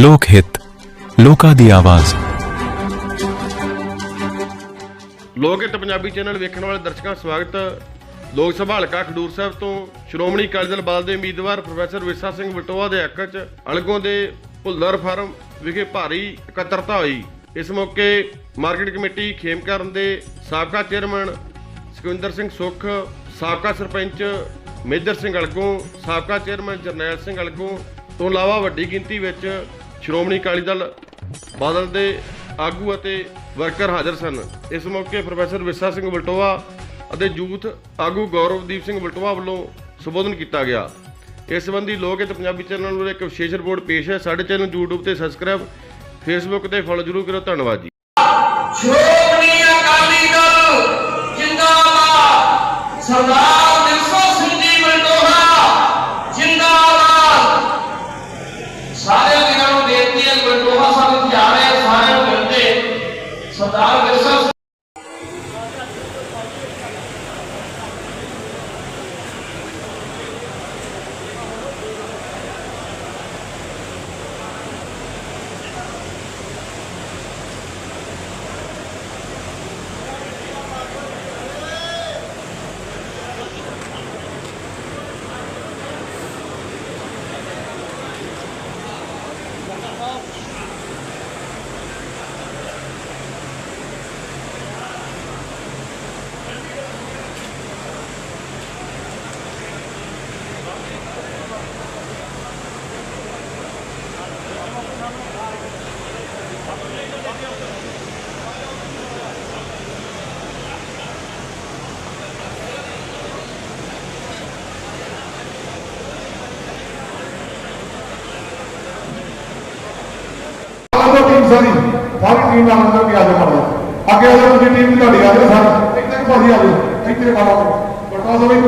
ਲੋਕ ਹਿੱਤ, ਲੋਕਾਂ ਦੀ ਆਵਾਜ਼। ਲੋਕ ਹਿੱਤ ਪੰਜਾਬੀ ਚੈਨਲ ਵੇਖਣ ਵਾਲੇ ਦਰਸ਼ਕਾਂ ਸਵਾਗਤ। ਲੋਕ ਸਭਾ ਹਲਕਾ ਖਡੂਰ ਸਾਹਿਬ ਤੋਂ ਸ਼੍ਰੋਮਣੀ ਅਕਾਲੀ ਦਲ ਬਾਲ ਦੇ ਉਮੀਦਵਾਰ ਪ੍ਰੋਫੈਸਰ ਵਿਰਸਾ ਸਿੰਘ ਬਟੋਆ ਦੇ ਹੱਕ 'ਚ ਅਲਗੋਂ ਦੇ ਭੁੱਲਰ ਫਾਰਮ ਵਿਖੇ ਭਾਰੀ ਇਕੱਤਰਤਾ ਹੋਈ। ਇਸ ਮੌਕੇ ਮਾਰਕੀਟ ਕਮੇਟੀ ਖੇਮਕਰਨ ਦੇ ਸਾਬਕਾ ਚੇਅਰਮੈਨ ਸੁਖਵਿੰਦਰ ਸਿੰਘ ਸੁੱਖ, ਸਾਬਕਾ ਸਰਪੰਚ ਮੇਜਰ ਸਿੰਘ ਅਲਗੋਂ, ਸਾਬਕਾ ਚੇਅਰਮੈਨ ਜਰਨੈਲ ਸਿੰਘ ਅਲਗੋਂ ਤੋਂ ਇਲਾਵਾ ਵੱਡੀ ਗਿਣਤੀ ਵਿੱਚ ਸ਼੍ਰੋਮਣੀ ਅਕਾਲੀ ਦਲ ਬਾਦਲ ਦੇ ਆਗੂ ਅਤੇ ਵਰਕਰ ਹਾਜ਼ਰ ਸਨ। ਇਸ ਮੌਕੇ ਪ੍ਰੋਫੈਸਰ ਵਿਰਸਾ ਸਿੰਘ ਬਲਟੋਆ ਅਤੇ ਯੂਥ ਆਗੂ ਗੌਰਵਦੀਪ ਸਿੰਘ ਬਲਟੋਆ ਵੱਲੋਂ ਸੰਬੋਧਨ ਕੀਤਾ ਗਿਆ। ਇਸ ਸੰਬੰਧੀ ਲੋਕ ਹਿੱਤ ਪੰਜਾਬੀ ਚੈਨਲ ਨੂੰ ਇੱਕ ਵਿਸ਼ੇਸ਼ ਰਿਪੋਰਟ ਪੇਸ਼ ਹੈ। ਸਾਡੇ ਚੈਨਲ ਨੂੰ YouTube ਤੇ ਸਬਸਕ੍ਰਾਈਬ Facebook ਤੇ ਫੋਲੋ ਜ਼ਰੂਰ ਕਰੋ ਧੰਨਵਾਦ ਜੀ। ਸ਼੍ਰੋਮਣੀ ਅਕਾਲੀ ਦਲ ਜਿੰਦਾਬਾਦ। ਸਰਦਾਰ ਵਿਰਸਾ ਸਿੰਘ ਜੀ ਬਲਟੋਹਾ ਜਿੰਦਾਬਾਦ ਸਾਰੇ ਵੀਰਾਂ ਨੂੰ ਬੇਨਤੀ ਹੈ ਬਲਟੋਹਾ ਸਾਹਿਬ ਜਾ ਰਹੇ ਆ, ਸਾਰਿਆਂ ਨੂੰ ਮਿਲਦੇ ਸਰਦਾਰ ਵਿਰਸਾ ਸਿੰਘ ਆਲੋ ਟੀਮ ਸਾਰੀ ਸਾਰੀ ਟੀਮ ਨਾਲ ਅੰਦਰ ਵੀ ਆ ਜਾਓ। ਅੱਗੇ ਆ ਜਾਓ ਤੁਸੀਂ ਟੀਮ ਤੁਹਾਡੀ ਆ ਜਾਓ ਸਾਰੀ। ਇੱਥੇ ਭਾਜੀ ਆ ਜਾਓ ਇੱਥੇ ਮਾੜਾ ਬਟਾ ਦੋ ਵੀ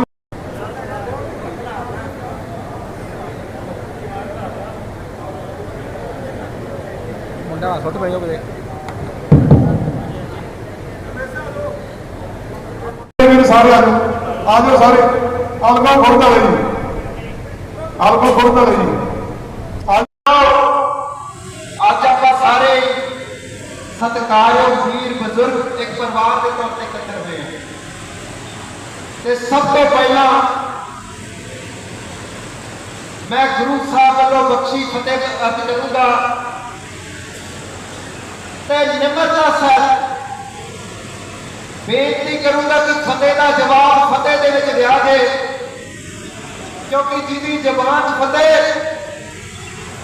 ਮੁੰਡਾ ਸੁੱਟ ਪਈ ਹੋਵੇ ਸਾਰੇ ਆ ਜਾਓ। ਸਾਰੇ। ਆਲਮਾ ਖੁਰਦਾ ਲਈ ਆਲਮਾ ਖੁਰਦਾ ਲਈ ਆ ਅੱਜ ਆਪਾਂ ਸਾਰੇ ਸਤਿਕਾਰਯੋਗ ਵੀਰ ਬਜ਼ੁਰਗ ਇੱਕ ਪਰਿਵਾਰ ਦੇ ਤੌਰ ਤੇ ਇਕੱਠੇ ਹੋਏ ਹਾਂ ਤੇ ਸਭ ਤੋਂ ਪਹਿਲਾਂ ਮੈਂ ਗੁਰੂ ਸਾਹਿਬ ਵੱਲੋਂ ਬਖਸ਼ੀ ਫਤਿਹ ਅਰਜ਼ ਕਰੂੰਗਾ। ਤੇ ਨਿਮਰਤਾ ਸਾਹਿਬ, ਬੇਨਤੀ ਕਰੂੰਗਾ ਕਿ ਫਤਿਹ ਦਾ ਜਵਾਬ ਫਤਿਹ ਦੇ ਵਿੱਚ ਦਿਆ ਜੇ, ਕਿਉਂਕਿ ਜਿਹਦੀ ਜ਼ਬਾਨ 'ਚ ਫਤਿਹ,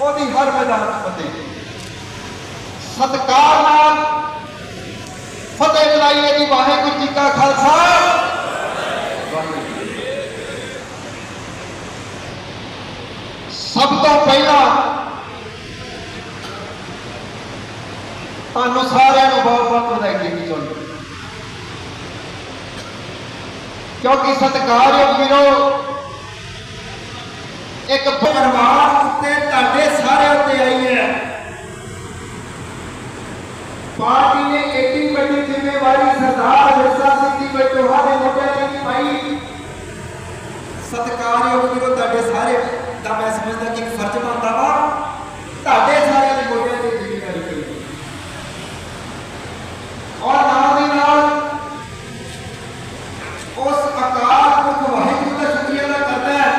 ਉਹਦੀ ਹਰ ਮੈਦਾਨ 'ਚ ਫਤਿਹ। ਸਤਕਾਰ ਨਾਲ ਫਤਿਹ ਬੁਲਾਈਏ ਜੀ, ਵਾਹਿਗੁਰੂ ਜੀ ਕਾ ਖਾਲਸਾ। ਸਭ ਤੋਂ ਪਹਿਲਾਂ ਤੁਹਾਨੂੰ ਸਾਰਿਆਂ ਨੂੰ ਬਹੁਤ ਬਹੁਤ ਵਧਾਈ ਦੇਣੀ ਚਾਹੁੰਦਾ ਕਿਉਂਕਿ ਸਤਿਕਾਰਯੋਗ ਵੀਰੋ, ਇੱਕ ਪਰਿਵਾਰ ਉੱਤੇ ਤੁਹਾਡੇ ਸਾਰਿਆਂ ਉੱਤੇ ਆਈ ਹੈ ਪਾਰਟੀ ਨੇ ਏਡੀ ਵੱਡੀ ਜ਼ਿੰਮੇਵਾਰੀ ਸਰਦਾਰ ਵਿਰਸਾ ਸਿੰਘ ਜੀ ਬਟੋਹਾ ਦੇ ਮੋਢਿਆਂ ਤੇ ਨਹੀਂ ਪਾਈ ਸਤਿਕਾਰਯੋਗ ਵੀਰੋ ਤੁਹਾਡੇ ਸਾਰੇ ਦਾ ਮੈਂ ਸਮਝਦਾ ਕਿ ਇੱਕ ਫਰਜ਼ ਬਣਦਾ ਵਾ ਤੁਹਾਡੇ ਸਾਰਿਆਂ ਦੇ ਮੋਢਿਆਂ ਤੇ ਜ਼ਿੰਮੇਵਾਰੀ ਪਈ ਔਰ ਨਾਲ ਦੀ ਨਾਲ ਉਸ ਅਕਾਲ ਪੁਰਖ ਵਾਹਿਗੁਰੂ ਦਾ ਸ਼ੁਕਰੀਆ ਅਦਾ ਕਰਦਾ ਹੈ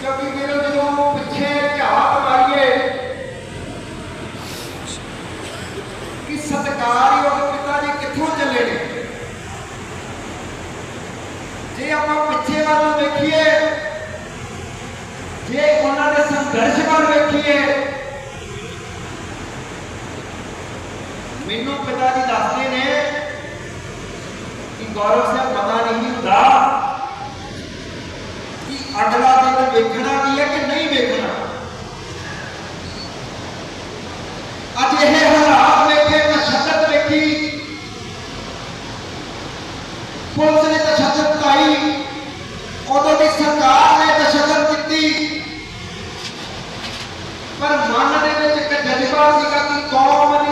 ਕਿਉਂਕਿ ਵੀਰੋ ਜਦੋਂ ਪਿੱਛੇ ਝਾਤ ਮਾਰੀਏ ਕਿ ਸਤਿਕਾਰਯੋਗ ਪਿਤਾ ਜੀ ਕਿੱਥੋਂ ਚੱਲੇ ਨੇ ਜੇ ਆਪਾਂ ਪਿੱਛੇ ਵੱਲ ਨੂੰ ਵੇਖੀਏ ਜੇ ਉਹਨਾਂ ਦੇ ਸੰਘਰਸ਼ ਵੱਲ ਵੇਖੀਏ ਮੈਨੂੰ ਪਿਤਾ ਜੀ ਦੱਸਦੇ ਨੇ ਕਿ ਗੌਰਵ ਸਿੰਘ ਪਤਾ ਨਹੀਂ ਹੁੰਦਾ ਕਿ ਅਗਲਾ ਦਿਨ ਵੇਖਣਾ ਕੀ ਹੈ ਕਿ ਨਹੀਂ ਵੇਖਣਾ ਅੱਜ ਇਹ ਹਾਲਾਤ ਵੇਖੇ ਤਸ਼ੱਦਦ ਵੇਖੀ ਪੁਲਿਸ ਨੇ ਤਸ਼ੱਦਦ ਕਾਈ ਉਦੋਂ ਦੀ ਸਰਕਾਰ ਨੇ ਤਸ਼ੱਦਦ ਕੀਤੀ ਪਰ ਮਨ ਦੇ ਵਿੱਚ ਇੱਕ ਜਜ਼ਬਾ ਸੀਗਾ ਕਿ ਕੌਮ ਦੀ ਸੇਵਾ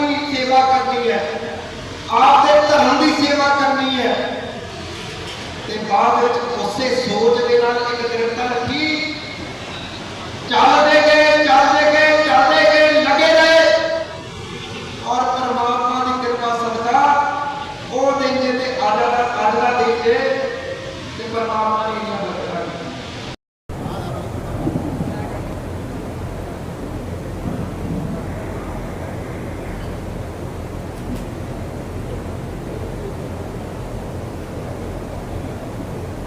ਕਰਨੀ ਹੈ। ਆਪ ਦੇ ਧਰਮ ਦੀ ਸੇਵਾ ਕਰਨੀ ਹੈ। ਤੇ ਬਾਅਦ ਵਿੱਚ ਉਸੇ ਸੋਚ ਦੇ ਨਾਲ ਇੱਕ ਦ੍ਰਿੜਤਾ ਰੱਖੀ ਚੱਲਦੇ ਗਏ ਚੱਲਦੇ ਗਏ ਚੱਲਦੇ ਗਏ ਲੱਗੇ ਰਹੇ ਔਰ ਪਰਮਾਤਮਾ ਦੀ ਕਿਰਪਾ ਸਦਕਾ ਉਹ ਦਿਨ ਜੇ ਤੇ ਅੱਜ ਦਾ ਅੱਜ ਦਾ ਦਿਨ ਜੇ ਤੇ ਪਰਮਾਤਮਾ ਨੇ ਇਹਨਾਂ ਬਰਕਤਾਂ ਦਿੱਤੀਆਂ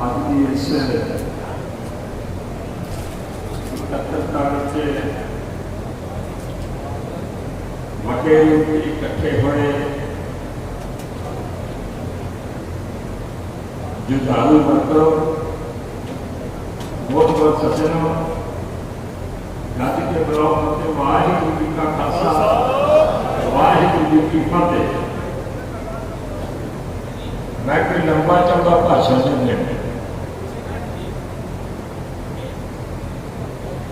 ਅੱਜ ਦੀ ਇਸ ਇਕੱਤਰਤਾ ਵਿੱਚ ਵੱਡੇ ਰੂਪ ਵਿੱਚ ਇਕੱਠੇ ਹੋਏ ਜੁਝਾਰੂ ਵਰਤੋ ਬਹੁਤ ਬਹੁਤ ਸੱਜਣੋ ਗੱਜ ਕੇ ਬੁਲਾਓ ਤੇ ਵਾਹਿਗੁਰੂ ਜੀ ਕਾ ਖਾਲਸਾ ਵਾਹਿਗੁਰੂ ਜੀ ਕੀ ਫਤਿਹ ਮੈਂ ਕੋਈ ਲੰਬਾ ਚੌੜਾ ਭਾਸ਼ਣ ਨਹੀਂ ਦੇਣਾ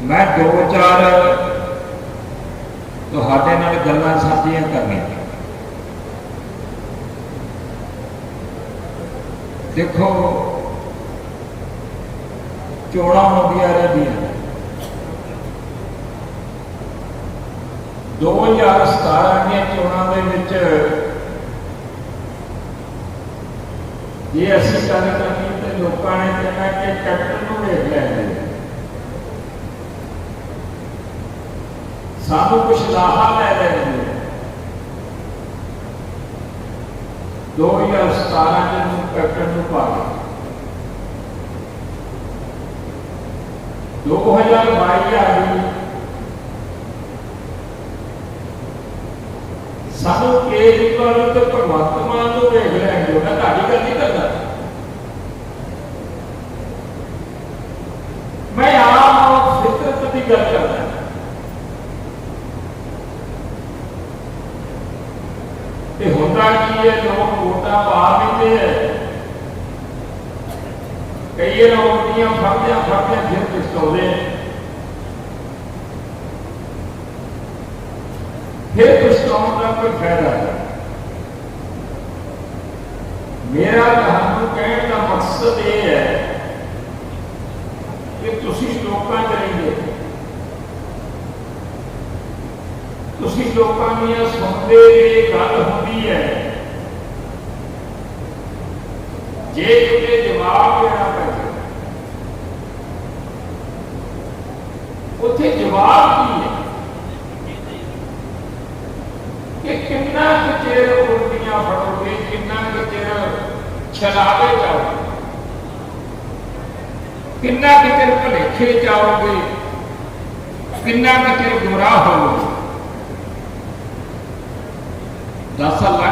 ਮੈਂ ਦੋ ਚਾਰ ਤੁਹਾਡੇ ਨਾਲ ਗੱਲਾਂ ਸਾਂਝੀਆਂ ਕਰਨੀਆਂ। ਦੇਖੋ, ਚੋਣਾਂ ਹੁੰਦੀਆਂ ਰਹਿੰਦੀਆਂ 2017 ਦੀਆਂ ਚੋਣਾਂ ਦੇ ਵਿੱਚ ਜੇ ਅਸੀਂ ਗੱਲ ਕਰਨੀ ਤੇ ਲੋਕਾਂ ਨੇ ਕਹਿਣਾ ਕਿ ਕੈਪਟਨ ਨੂੰ ਵੇਖ ਲੈਂਦੇ ਸਾਨੂੰ ਕੁਛ ਲਾਹਾ ਲੈ ਰਹੇ ਨੇ 2017 ਦੇ ਨੂੰ ਕੈਪਟਨ ਨੂੰ ਪਾ ਗਏ 2022 ਆ ਗਈ। ਸਾਨੂੰ ਕੇਜਰੀਵਾਲ ਤੇ ਭਗਵੰਤ ਮਾਨ ਨੂੰ ਵੇਖ ਲੈਂਦੇ ਹੋ ਮੈਂ ਤੁਹਾਡੀ ਗੱਲ ਨਹੀਂ ਕਰਦਾ। ਮੈਂ ਆਮ ਫਿਤਰਤ ਦੀ ਗੱਲ ਕਰਦਾ ਤੇ ਹੁੰਦਾ ਕੀ ਹੈ ਲੋਕ ਵੋਟਾਂ ਪਾ ਦਿੰਦੇ ਹੈ। ਕਈ ਰੋਟੀਆਂ ਫੜਦਿਆਂ ਫੜਦਿਆਂ ਫਿਰ ਪਛਤਾਉਂਦੇ ਹੈ ਫਿਰ ਪਛਤਾਉਣ ਦਾ ਕੋਈ ਫਾਇਦਾ ਨਹੀਂ। ਮੇਰਾ ਤੁਹਾਨੂੰ ਕਹਿਣ ਦਾ ਮਕਸਦ ਇਹ ਹੈ ਕਿ ਤੁਸੀਂ ਲੋਕਾਂ 'ਚ ਰਹਿੰਦੇ ਤੁਸੀਂ ਲੋਕਾਂ ਦੀਆਂ ਸੁਣਦੇ ਇਹ ਗੱਲ ਹੁੰਦੀ ਹੈ ਜੇ ਕਿਤੇ ਜਵਾਬ ਦੇਣਾ ਪਵੇ ਉੱਥੇ ਜਵਾਬ ਕੀ ਹੈ? ਕਿ ਕਿੰਨਾ ਕੁ ਚਿਰ ਉਲਟੀਆਂ ਫੜੋਗੇ, ਕਿੰਨਾ ਕੁ ਚਿਰ ਛਲਾਵੇ ਜਾਓਗੇ ਕਿੰਨਾ ਕੁ ਚਿਰ ਭਲੇਖੇ ਜਾਓਗੇ ਕਿੰਨਾ ਕੁ ਚਿਰ ਗੁੰਮਰਾਹ ਹੋਵੋਗੇ? ਦਸ ਲੱਖ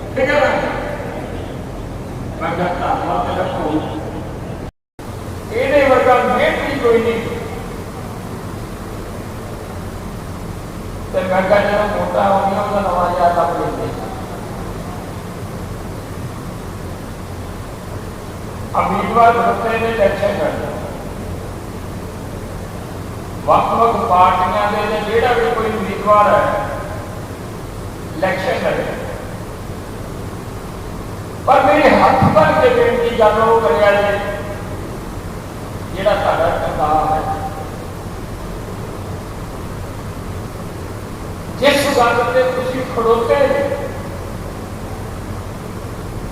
ਠੀਕ ਹੈ ਧੰਨਵਾਦ ਤੇਰਾ ਕੋਲ ਇਹਦੇ ਵਰਗਾ ਮਿਹਨਤੀ ਕੋਈ ਨਹੀਂ। ਤੇ ਮੈਂ ਜਦੋਂ ਮੋਟਾ ਹੋ ਗਿਆ, ਉਹਦਾ ਨਵਾਂ ਯਾਦ ਲੱਭ ਲੈਂਦੇ ਉਮੀਦਵਾਰ ਰੁੱਤੇ ਨੇ ਇਲੈਕਸ਼ਨ ਕਰਦੇ ਵੱਖ ਵੱਖ ਪਾਰਟੀਆਂ ਦੇ ਜਿਹੜਾ ਵੀ ਕੋਈ ਉਮੀਦਵਾਰ ਹੈ ਇਲੈਕਸ਼ਨ ਲੜੇ। ਪਰ ਮੇਰੇ ਹੱਥ ਭਰ ਕੇ ਬੇਨਤੀ ਗੱਲ ਉਹ ਕਰਿਆ ਜੇ ਜਿਹੜਾ ਸਾਡਾ ਸਰਦਾਰ ਹੈ। ਜਿਸ ਗੱਲ ਤੇ ਤੁਸੀਂ ਖੜੋਤੇ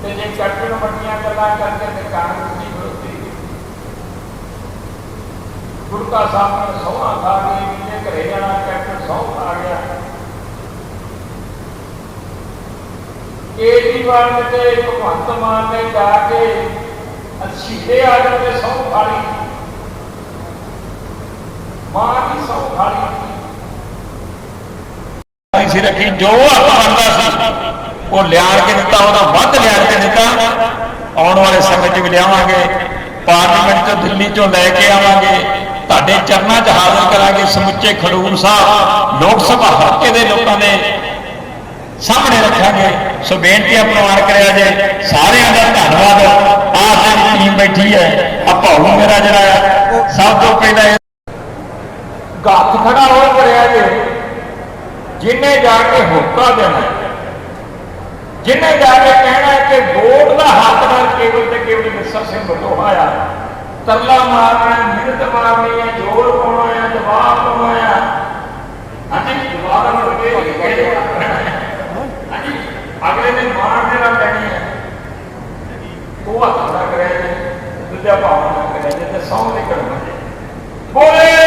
ਤੇ ਜੇ ਕੈਪਟਨ ਵੱਡੀਆਂ ਗੱਲਾਂ ਕਰਦੇ ਤੇ ਕਾਂਗਰਸ ਨਹੀਂ ਖੜੋਤੀ ਗੁਰਕਾ ਸਾਹਿਬ ਨੇ ਸੋਹਾ ਖਾ ਕੇ ਘਰੇ ਜਾਣਾ ਕੈਪਟਨ ਸੋਹਣਾ ਆ ਗਿਆ। ਕੇਜਰੀਵਾਲ ਤੇ ਭਗਵੰਤ ਮਾਨ ਨੇ ਜਾ ਕੇ ਅਛੀਲੇ ਆ ਜਾਂਦੇ ਸੌਂ ਖਾਲੀ ਮਾਂ ਦੀ ਸੌਂ ਖਾਲੀ ਸੀ ਰੱਖੀ, ਜੋ ਹੱਕ ਸੀ, ਉਹ ਲਿਆਣ ਕੇ ਦਿੱਤਾ, ਉਹਦਾ ਵੱਧ ਲਿਆਣ ਕੇ ਦਿੱਤਾ। ਆਉਣ ਵਾਲੇ ਸਮੇਂ 'ਚ ਵੀ ਲਿਆਵਾਂਗੇ। ਪਾਰਲੀਮੈਂਟ ਤੋਂ ਦਿੱਲੀ ਚੋਂ ਲੈ ਕੇ ਆਵਾਂਗੇ। ਤੁਹਾਡੇ ਚਰਨਾਂ 'ਚ ਹਾਜ਼ਰ ਕਰਾਂਗੇ ਸਮੁੱਚੇ ਖਡੂਰ ਸਾਹਿਬ। ਲੋਕ ਸਭਾ ਹਲਕੇ ਦੇ ਲੋਕਾਂ ਦੇ ਸਾਹਮਣੇ ਰੱਖਾਂਗੇ। ਸੋ ਬੇਨਤੀ ਆ ਪ੍ਰਵਾਨ ਕਰਿਆ ਜੇ, ਸਾਰਿਆਂ ਦਾ ਧੰਨਵਾਦ। ਆਹ ਜਿਹੜੀ ਟੀਮ ਬੈਠੀ ਹੈ ਆ ਭਾਊ ਮੇਰਾ ਜਿਹੜਾ ਆ, ਸਭ ਤੋਂ ਪਹਿਲਾਂ ਗੱਤ ਖੜਾ ਹੋ ਕਰਿਆ ਜੇ, ਜਿੰਨੇ ਜਾ ਕੇ ਹੁਕਾ ਦੇਣਾ, ਜਿੰਨੇ ਜਾ ਕੇ ਕਹਿਣਾ ਕਿ ਵੋਟ ਦਾ ਹੱਕਦਾਰ ਕੇਵਲ ਤੇ ਕੇਵਲ ਮਿਸਰ ਸਿੰਘ ਬਟੋਹਾ ਆ, ਤਰਲਾ ਮਾਰਨਾ ਮਿਹਨਤ ਮਾਰਨੀ ਹੈ ਜੋਰ ਪਾਉਣਾ ਹੈ, ਜਵਾਬ ਪਾਉਣਾ ਹੈ। ਹਾਂਜੀ ਜਵਾਬ ਨੂੰ ਅੱਗੇ ਅਗਲੇ ਦਿਨ ਮਾਣ ਦੇ ਨਾਲ ਲੈਣੀ ਹੈ ਉਹ ਹੱਥ ਨਾ ਕਰੇ ਦੂਜਾ ਭਾਵ ਨਾ ਕਰੇ ਤੇ ਸੌਂ ਨਿਕਲ ਬੋਲੇ!